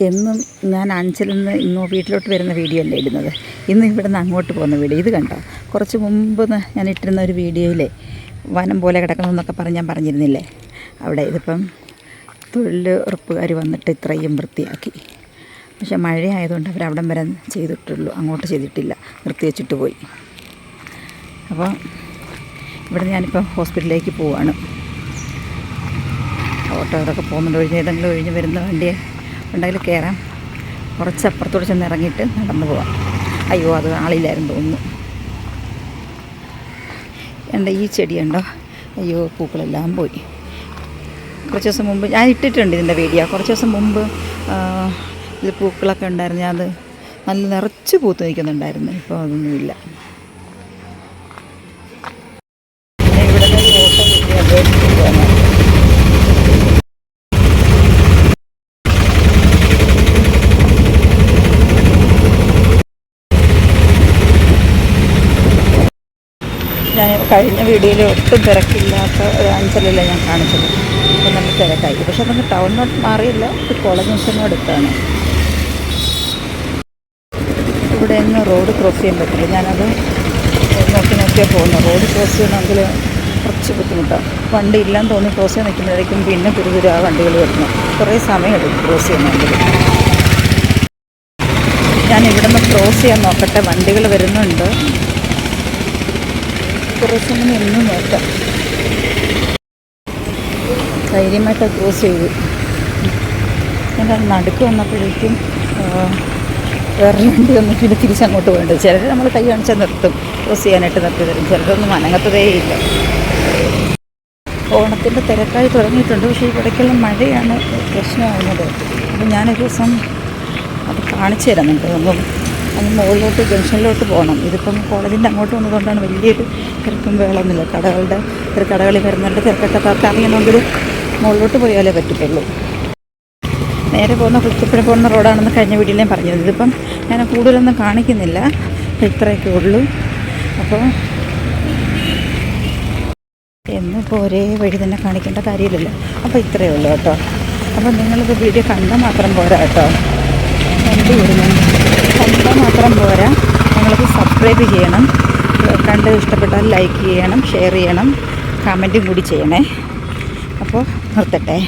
എന്നും ഞാൻ അഞ്ചിൽ നിന്ന് ഇന്നോ വീട്ടിലോട്ട് വരുന്ന വീഡിയോ അല്ലേ ഇടുന്നത്? ഇന്ന് ഇവിടെ നിന്ന് അങ്ങോട്ട് പോകുന്ന വീഡിയോ ഇത് കണ്ടോ? കുറച്ച് മുമ്പ് ഞാൻ ഇട്ടിരുന്ന ഒരു വീഡിയോയിലെ വനം പോലെ കിടക്കണമെന്നൊക്കെ പറഞ്ഞ് ഞാൻ പറഞ്ഞിരുന്നില്ലേ? അവിടെ ഇതിപ്പം തൊഴിൽ ഉറപ്പുകാർ വന്നിട്ട് ഇത്രയും വൃത്തിയാക്കി. പക്ഷേ മഴയായതുകൊണ്ട് അവർ അവിടം വരെ ചെയ്തിട്ടുള്ളൂ. അങ്ങോട്ട് ചെയ്തിട്ടില്ല. നിർത്തി വെച്ചിട്ട് പോയി. അപ്പോൾ ഇവിടെ ഞാനിപ്പോൾ ഹോസ്പിറ്റലിലേക്ക് പോവാണ്. ഓട്ടോ അതൊക്കെ പോകുന്നുണ്ട്. ഒഴിഞ്ഞ് ഏതെങ്കിലും ഒഴിഞ്ഞ് വരുന്ന വണ്ടി ഉണ്ടെങ്കിൽ കയറാം കുറച്ച് അപ്പുറത്തോട് ചെന്ന് ഇറങ്ങിയിട്ട് നടന്നു പോവാം. അയ്യോ അത് ആളില്ലായിരുന്നു തോന്നുന്നു. എന്താ ഈ ചെടിയുണ്ടോ അയ്യോ പൂക്കളെല്ലാം പോയി. കുറച്ച് ദിവസം മുമ്പ് ഞാൻ ഇട്ടിട്ടുണ്ട് ഇതിന്റെ വീഡിയോ. കുറച്ച് ദിവസം മുമ്പ് ഇതിൽ പൂക്കളൊക്കെ ഉണ്ടായിരുന്നു. ഞാൻ അത് നല്ല നിറച്ച് പൂത്ത് നിൽക്കുന്നുണ്ടായിരുന്നു. ഇപ്പോൾ അതൊന്നുമില്ല പിന്നെ ഇവിടെ ഫോട്ടോ കിട്ടി അപേക്ഷിച്ച് പോകാനാണ് ഞാൻ കഴിഞ്ഞ വീഡിയോയിൽ ഒട്ടും തിരക്കില്ലാത്ത ഒരു അഞ്ചലല്ല ഞാൻ കാണിച്ചത്. അപ്പം നമ്മൾ തിരക്കായി പക്ഷെ നമുക്ക് ടൗണിനോട്ട് മാറിയില്ല ഒരു കോളേജ് ജംഗ്ഷനോട് ഇവിടെ നിന്ന് റോഡ് ക്രോസ് ചെയ്യാൻ പറ്റില്ല. ഞാനത് നോക്കി നോക്കിയാൽ പോകുന്നു റോഡ് ക്രോസ് ചെയ്യണമെങ്കിൽ കുറച്ച് ബുദ്ധിമുട്ടാണ് വണ്ടി ഇല്ലാന്ന് തോന്നി ക്രോസ് ചെയ്യാൻ നിൽക്കുമ്പോഴേക്കും പിന്നെ പുതുതുര ആ വണ്ടികൾ വരുന്നു. കുറേ സമയം എടുക്കും ക്രോസ് ചെയ്യണമെങ്കിൽ ഞാൻ ഇവിടെ നിന്ന് ക്രോസ് ചെയ്യാൻ നോക്കട്ടെ. വണ്ടികൾ വരുന്നുണ്ട്. സമയം എന്നും നോക്കാം. ധൈര്യമായിട്ട് ക്രോസ് ചെയ്തു. ഞാൻ നടുക്ക് വന്നപ്പോഴേക്കും വേറെ വണ്ടി ഒന്നും പിന്നെ തിരിച്ചങ്ങോട്ട് പോകേണ്ടത് ചിലർ നമ്മൾ കൈ കാണിച്ചാൽ നിർത്തും. ക്രോസ് ചെയ്യാനായിട്ട് നിർത്തി തരും. ചിലരൊന്നും അനങ്ങത്തതേ ഇല്ല. ഓണത്തിന്റെ തിരക്കായി തുടങ്ങിയിട്ടുണ്ട്. പക്ഷേ ഇവിടേക്കുള്ള മഴയാണ് പ്രശ്നമാകുന്നത് അപ്പം ഞാനൊരു ദിവസം അത് കാണിച്ചു തരാം നിങ്ങൾക്ക് അങ്ങ് മുകളിലോട്ട് ജംഗ്ഷനിലോട്ട് പോകണം. ഇതിപ്പം കോളേജിന്റെ അങ്ങോട്ട് വന്നതുകൊണ്ടാണ് വലിയൊരു തിരക്കും വേളൊന്നുമില്ല. കടകളുടെ ഒരു കടകളിൽ വരുന്നവരുടെ തിരക്കൊക്കെ അറിയണമെങ്കിൽ മുകളിലോട്ട് പോയാലേ പറ്റത്തുള്ളൂ. നേരെ പോകുന്ന കുളിക്കപ്പുഴ പോകുന്ന റോഡാണെന്ന് കഴിഞ്ഞ വീട്ടിലേയും പറഞ്ഞത് ഇതിപ്പം ഞാൻ കൂടുതലൊന്നും കാണിക്കുന്നില്ല. ഇത്രയൊക്കെ ഉള്ളൂ. അപ്പോൾ എന്നിപ്പോൾ ഒരേ വഴി തന്നെ കാണിക്കേണ്ട കാര്യമില്ലല്ലോ. അപ്പോൾ ഇത്രയേ ഉള്ളൂ കേട്ടോ. അപ്പോൾ നിങ്ങളിത് വീഡിയോ കണ്ടാൽ മാത്രം പോരാ കേട്ടോ. എന്ത് വരുന്നു കണ്ടാൽ മാത്രം പോരാ. നിങ്ങൾക്ക് സബ്സ്ക്രൈബ് ചെയ്യണം. കണ്ട് ഇഷ്ടപ്പെട്ടാൽ ലൈക്ക് ചെയ്യണം ഷെയർ ചെയ്യണം കമന്റും കൂടി ചെയ്യണേ. അപ്പോൾ നിർത്തട്ടെ.